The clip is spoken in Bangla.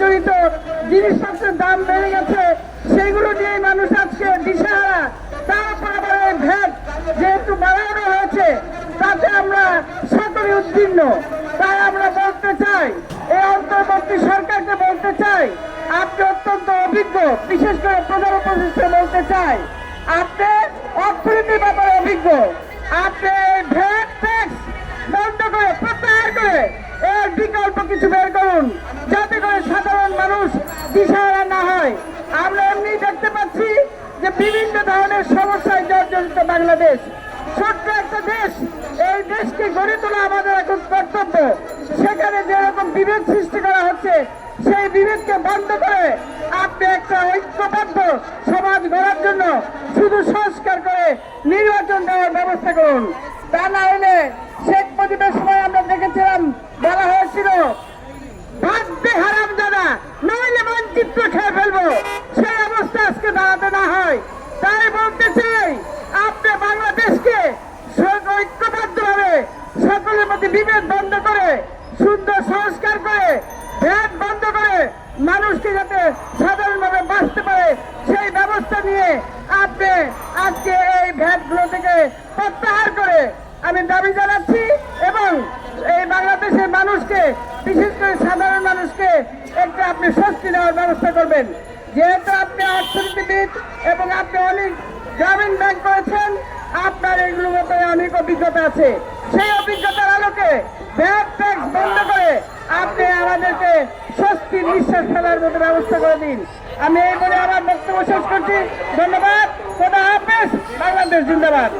জড়িত জিনিসপত্রের দাম বেড়ে গেছে, সেগুলো নিয়ে মানুষ আজকে দিশাহারা। তারপরে ভ্যাট যেহেতু বাড়ানো হয়েছে, তাতে আমরা সকলে উদ্বিগ্ন। তাই আমরা বলতে চাই, এই অন্তর্বর্তী সরকারকে বলতে চাই, আপনি অত্যন্ত অভিজ্ঞ, বিশেষ করে প্রধান উপদেষ্টা বলতে চাই, আপনি অর্থনীতির ব্যাপারে অভিজ্ঞ। আপনি ভ্যাট ট্যাক্স বন্ধ করে প্রত্যাহার করে বিকল্প কিছু বের করুন, যাতে করে সাধারণ মানুষ দিশাহারা না হয়। আমরা এমনি দেখতে পাচ্ছি যে বিভিন্ন ধরনের সমস্যায় জর্জরিত বাংলাদেশ। ছোট্ট একটা দেশ, এই দেশকে গড়ে তোলা আমাদের এখন কর্তব্য। সেখানে যেরকম বিভেদ সৃষ্টি করা হচ্ছে, সেই বিভেদকে বন্ধ করে আপনি একটা ঐক্যবদ্ধ সমাজ গড়ার জন্য শুধু সংস্কার করে নির্বাচন দেওয়ার ব্যবস্থা করুন। তা না আজকে দাঁড়াতে না হয়। তাই বলতে চাই আপনি বাংলাদেশকে ঐক্যবদ্ধ ভাবে সকলের মধ্যে বিভেদ বন্ধ করে, সুন্দর সংস্কার করে ভেদ বন্ধ করে, মানুষকে যাতে সাধারণভাবে বাঁচতে পারে, সেই ব্যবস্থা নিয়ে আপনি আজকে এই ভ্যাটগুলো থেকে প্রত্যাহার করে আমি দাবি জানাচ্ছি এবং এই বাংলাদেশের মানুষকে, বিশেষ করে সাধারণ মানুষকে, একটু আপনি স্বস্তি দেওয়ার ব্যবস্থা করবেন। যেহেতু অর্থনীতিবিদ এবং আপনি অনেক গ্রামীণ ব্যাংক করেছেন, আপনার এগুলোর ব্যাপারে অনেক অভিজ্ঞতা আছে। সেই অভিজ্ঞতার আলোকে ব্যাংক ট্যাক্স বন্ধ করে আপনি আমাদেরকে স্বস্তির নিঃশ্বাস ফেলার মতো ব্যবস্থা করে দিন। আমি এই বলে আমার বক্তব্য শেষ করছি। ধন্যবাদ। খোদা হাফেজ। বাংলাদেশ জিন্দাবাদ।